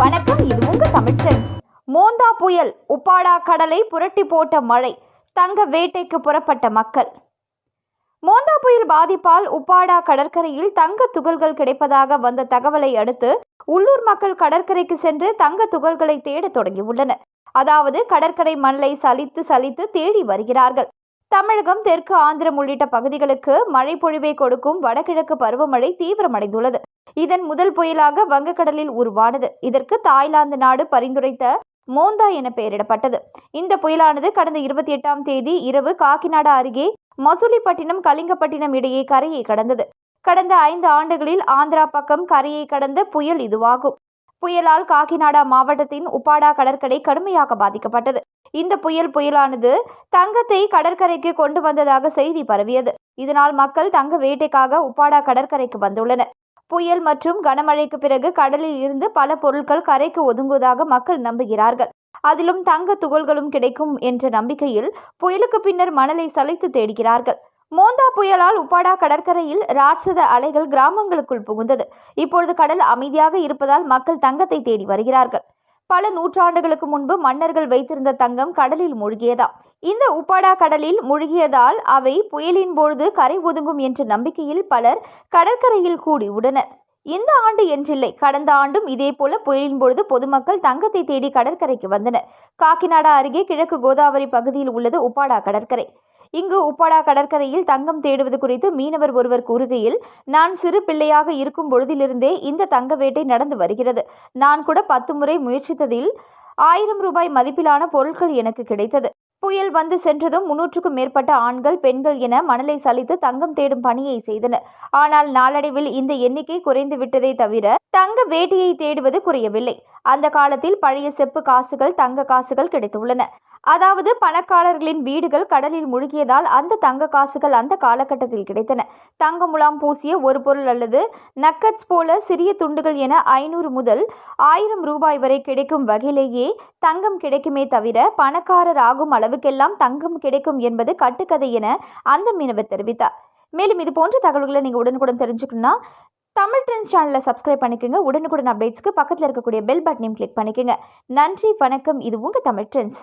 வணக்கம் இது உங்க தமிழ் மோந்தா புயல் உப்பாடா கடலை புரட்டி போட்ட மழை தங்க வேட்டைக்கு புறப்பட்ட மக்கள். மோந்தா புயல் பாதிப்பால் உப்பாடா கடற்கரையில் தங்க துகள்கள் கிடைப்பதாக வந்த தகவலை அடுத்து உள்ளூர் மக்கள் கடற்கரைக்கு சென்று தங்க துகள்களை தேடத் தொடங்கியுள்ளனர். அதாவது கடற்கரை மணலை சலித்து சலித்து தேடி வருகிறார்கள். தமிழகம் தெற்கு ஆந்திரம் உள்ளிட்ட பகுதிகளுக்கு மழை பொழிவை கொடுக்கும் வடகிழக்கு பருவமழை தீவிரமடைந்துள்ளது. இதன் முதல் புயலாக வங்கக்கடலில் உருவானது. இதற்கு தாய்லாந்து நாடு பரிந்துரைத்த மோந்தா என பெயரிடப்பட்டது. இந்த புயலானது கடந்த இருபத்தி எட்டாம் தேதி இரவு காக்கிநாடா அருகே மசூலிப்பட்டினம் கலிங்கப்பட்டினம் இடையே கரையை கடந்தது. கடந்த ஐந்து ஆண்டுகளில் ஆந்திரா பக்கம் கரையை கடந்த புயல் இதுவாகும். புயலால் காக்கிநாடா மாவட்டத்தின் உப்பாடா கடற்கரை கடுமையாக பாதிக்கப்பட்டது. இந்த புயல் புயலானது தங்கத்தை கடற்கரைக்கு கொண்டு வந்ததாக செய்தி பரவியது. இதனால் மக்கள் தங்க வேட்டைக்காக உப்பாடா கடற்கரைக்கு வந்துள்ளனர். புயல் மற்றும் கனமழைக்கு பிறகு கடலில் இருந்து பல பொருட்கள் கரைக்கு ஒதுங்குவதாக மக்கள் நம்புகிறார்கள். அதிலும் தங்க துகள்களும் கிடைக்கும் என்ற நம்பிக்கையில் புயலுக்கு பின்னர் மணலை சளைத்து தேடுகிறார்கள். மோந்தா புயலால் உப்பாடா கடற்கரையில் ராட்சத அலைகள் கிராமங்களுக்குள் புகுந்தது. இப்பொழுது கடல் அமைதியாக இருப்பதால் மக்கள் தங்கத்தை தேடி வருகிறார்கள். பல நூற்றாண்டுகளுக்கு முன்பு மன்னர்கள் வைத்திருந்த தங்கம் கடலில் மூழ்கியதாம் இந்த உப்பாடா கடலில் மூழ்கியதால் அவை புயலின் பொழுது கரை ஒதுங்கும் என்ற நம்பிக்கையில் பலர் கடற்கரையில் கூடியுள்ளனர் இந்த ஆண்டு என்றில்லை. கடந்த ஆண்டும் இதேபோல புயலின் பொழுது பொதுமக்கள் தங்கத்தை தேடி கடற்கரைக்கு வந்தனர். காக்கிநாடா அருகே கிழக்கு கோதாவரி பகுதியில் உள்ளது உப்பாடா கடற்கரை. இங்கு உப்பாடா கடற்கரையில் தங்கம் தேடுவது குறித்து மீனவர் ஒருவர் கூறுகையில் நான் சிறு பிள்ளையாக இருக்கும் பொழுதிலிருந்தே இந்த தங்க வேட்டை நடந்து வருகிறது. நான் கூட பத்து முறை முயற்சித்ததில் ஆயிரம் ரூபாய் மதிப்பிலான பொருட்கள் எனக்கு கிடைத்தது. புயல் வந்து சென்றதும் முன்னூற்றுக்கும் மேற்பட்ட ஆண்கள் பெண்கள் என மணலை சலித்து தங்கம் தேடும் பணியை செய்தனர். ஆனால் நாளடைவில் இந்த எண்ணிக்கை குறைந்து விட்டதை தவிர தங்க வேட்டையை தேடுவது குறையவில்லை. அந்த காலத்தில் பழைய செப்பு காசுகள் தங்க காசுகள் கிடைத்துள்ளன. அதாவது பணக்காரர்களின் வீடுகள் கடலில் மூழ்கியதால் அந்த தங்க காசுகள் அந்த காலகட்டத்தில் கிடைத்தன. தங்க முலாம் பூசிய ஒரு பொருள் அல்லது நக்கட்ஸ் போல சிறிய துண்டுகள் என ஐநூறு முதல் ஆயிரம் ரூபாய் வரை கிடைக்கும் வகையிலேயே தங்கம் கிடைக்குமே தவிர பணக்காரர் ஆகும் அளவுக்கெல்லாம் தங்கம் கிடைக்கும் என்பது கட்டுக்கதை என அந்த மீனவர் தெரிவித்தார். மேலும் இது போன்ற தகவல்களை நீங்கள் உடனுக்குடன் தெரிஞ்சுக்கணும்னா தமிழ் ட்ரெண்ட்ஸ் சேனலை சப்ஸ்கிரைப் பண்ணிக்கோங்க. உடனுக்குடன் அப்டேட்ஸ்க்கு பக்கத்தில் இருக்கக்கூடிய பெல் பட்டனையும் கிளிக் பண்ணிக்கோங்க. நன்றி வணக்கம். இது உங்கள் தமிழ் ட்ரெண்ட்ஸ்.